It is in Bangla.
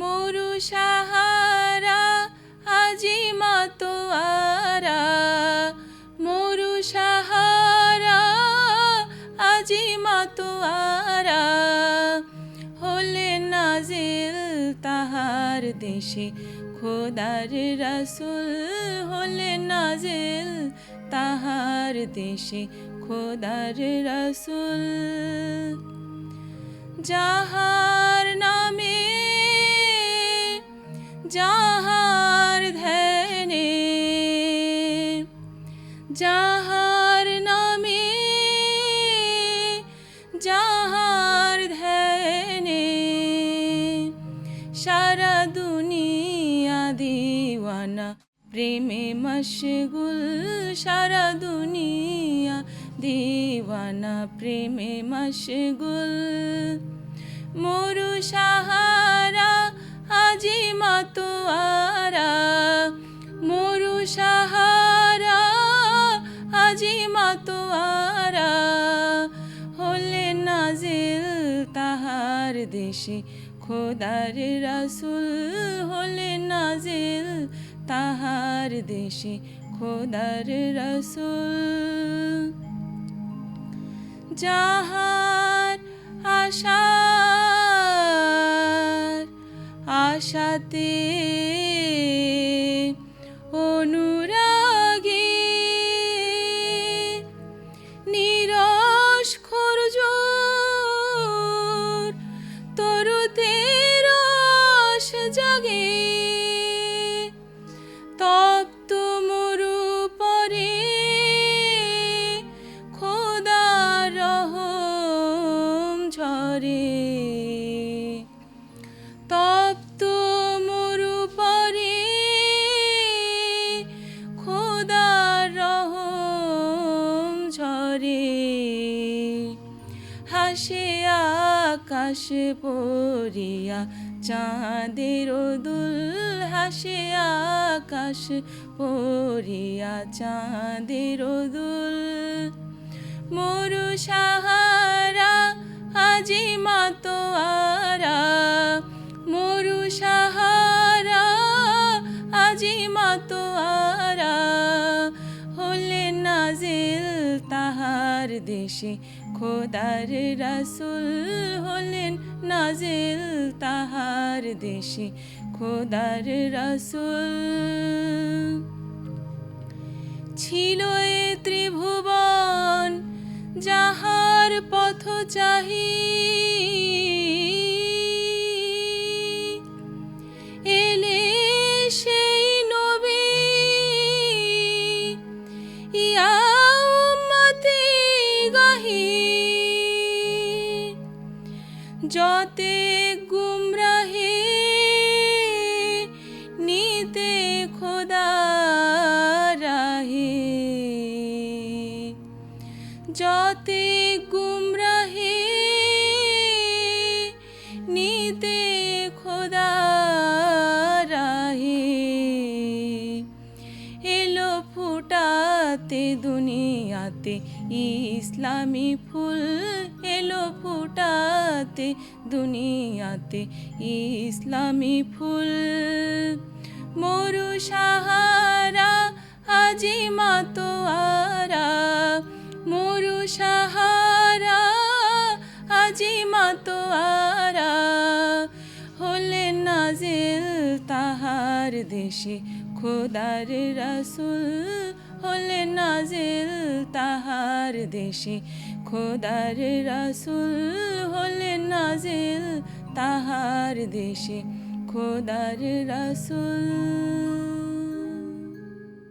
মরু সাহারা, আজি মাতোয়ারা মরু সাহারা, আজি মাতোয়ারা হলে নাজিল তাহার দেশে, খোদার রাসুল। হলে নাজিল তাহার দেশে, খোদার রাসুল। যাহার যাহার ধ্যানে, যাহার নামে, যাহার ধ্যানে, সারা দুনিয়া দিওয়ানা প্রেমে মশগুল, সারা দুনিয়া দিওয়ানা প্রেমে মশগুল। মরু সাহারা আজি মাতোয়ারা, মরু সাহারা, আজি মাতোয়ারা, হলে নাজিল তাহার দেশে, খোদার রাসুল, হলে নাজিল তাহার দেশে, খোদার রাসুল। যাহার আশার আশাতে অনুরাগী। নিরস খরজোর তরুতে রস জাগে। তপ্ত মরু পরে খোদা রহম ঝরে। হাসে আকাশ পরিয়া চাঁদের দুল হাসে, আকাশ পরিয়া চাঁদের দুল মরু সাহারা, আজি মাতোয়ারা, মরু সাহারা, আজি মাতোয়ারা, হলে নাজিল তাহার দেশে খোদার রাসুল হলেন নাজিল তাহার দেশে, খোদার রাসুল। ছিল এ ত্রিভুবন যাহার পথ চাহি। এলে সেই নবী, ইয়া যতে গুমরাহে নিতে খোদা রাহে। যতে গুমরাহে নিতে খোদা রাহে। এলো ফুটাতে দুনিয়াতে ইসলামী ফুল এলো ফুটাতে, দুনিয়াতে ইসলামী ফুল। মরু সাহারা, আজি মাতোয়ারা। মরু সাহারা, আজি মাতোয়ারা। হলে নাজিল তাহার দেশে, খোদার রাসুল হলে নাজিল তাহার দেশে। খোদার রাসুল হলে নাজিল তাহার দেশে। খোদার রাসুল